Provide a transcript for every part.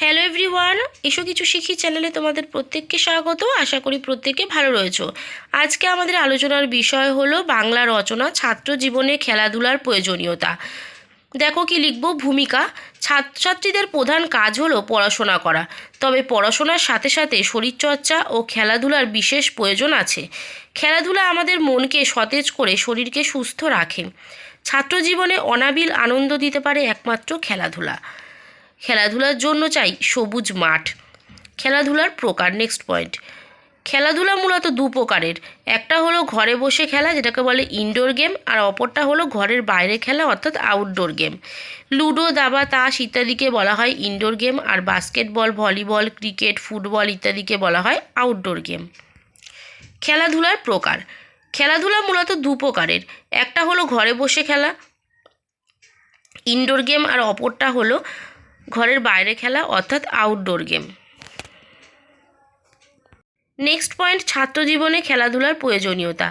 Hello everyone এসো কিছু শিখি চ্যানেলে তোমাদের প্রত্যেককে স্বাগত। আশা করি প্রত্যেকে ভালো রয়েছো। আজকে আমাদের আলোচনার বিষয় হলো বাংলা রচনা, ছাত্র জীবনে খেলাধুলার প্রয়োজনীয়তা। দেখো কি লিখব? ভূমিকা। ছাত্রছাত্রীদের প্রধান কাজ হলো পড়াশোনা করা। তবে পড়াশোনার সাথে সাথে শরীরচর্চা ও খেলাধুলার বিশেষ প্রয়োজন আছে। খেলাধুলা আমাদের মনকে সতেজ করে শরীরকে সুস্থ রাখে। ছাত্র জীবনে অনাবিল আনন্দ দিতে পারে একমাত্র খেলাধুলা। খেলাধুলার জন্য চাই সবুজ মাঠ। খেলাধুলার প্রকার নেক্সট পয়েন্ট খেলাধুলা মূলত দু প্রকারের। একটা হলো ঘরে বসে খেলা, যেটাকে বলে ইনডোর গেম আর অপরটা হলো ঘরের বাইরে খেলা, অর্থাৎ আউটডোর গেম লুডো, দাবা, তাস ইত্যাদিকে বলা হয় ইনডোর গেম আর বাস্কেটবল ভলিবল ক্রিকেট ফুটবল ইত্যাদিকে বলা হয় আউটডোর গেম খেলাধুলার প্রকার। খেলাধুলা মূলত দু প্রকারের। একটা হলো ঘরে বসে খেলা ইনডোর গেম আর অপরটা হলো ঘরের বাইরে খেলা, অর্থাৎ আউটডোর গেম নেক্সট পয়েন্ট ছাত্র জীবনে খেলাধুলার প্রয়োজনীয়তা।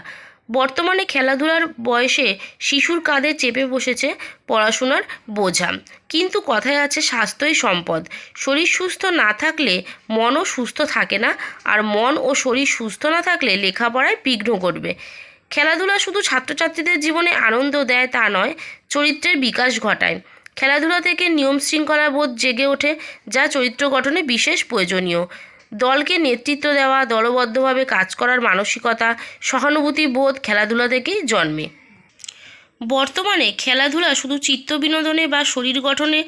বর্তমানে খেলাধুলার বয়সে শিশুর কাঁধে চেপে বসেছে পড়াশোনার বোঝা। কিন্তু কথায় আছে স্বাস্থ্যই সম্পদ। শরীর সুস্থ না থাকলে মনও সুস্থ থাকে না, আর মন ও শরীর সুস্থ না থাকলে লেখাপড়ায় বিঘ্ন ঘটবে। খেলাধুলা শুধু ছাত্রছাত্রীদের জীবনে আনন্দ দেয় তা নয়, চরিত্রের বিকাশ ঘটায়। খেলাধুলা থেকে নিয়ম শৃঙ্খলা বোধ জেগে ওঠে, যা চরিত্র গঠনে বিশেষ প্রয়োজনীয়। দলকে নেতৃত্ব দেওয়া, দলবদ্ধভাবে কাজ করার মানসিকতা, সহানুভূতি বোধ খেলাধুলা থেকেই জন্মে। বর্তমানে খেলাধুলা শুধু চিত্ত বিনোদনে বা শরীর গঠনে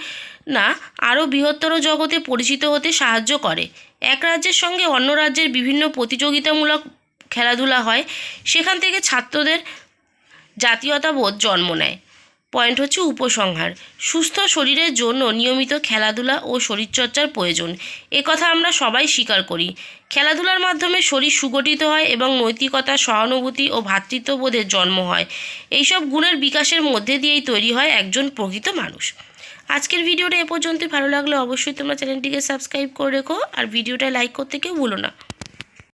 না, আরও বৃহত্তর জগতে পরিচিত হতে সাহায্য করে। এক রাজ্যের সঙ্গে অন্য রাজ্যের বিভিন্ন প্রতিযোগিতামূলক খেলাধুলা হয়, সেখান থেকে ছাত্রদের জাতীয়তাবোধ জন্ম নেয়। পয়েন্ট হচ্ছে উপসংহার। সুস্থ শরীরের জন্য নিয়মিত খেলাধুলা ও শরীরচর্চার প্রয়োজন। এ কথা আমরা সবাই স্বীকার করি। খেলাধুলার মাধ্যমে শরীর সুগঠিত হয় এবং নৈতিকতা, সহানুভূতি ও ভ্রাতৃত্ববোধের জন্ম হয়। এইসব গুণের বিকাশের মধ্যে দিয়েই তৈরি হয় একজন প্রকৃত মানুষ। আজকের ভিডিওটা এ পর্যন্তই। ভালো লাগলে অবশ্যই তোমরা চ্যানেলটিকে সাবস্ক্রাইব করে রেখো আর ভিডিওটা লাইক করতে কেউ ভুলো না।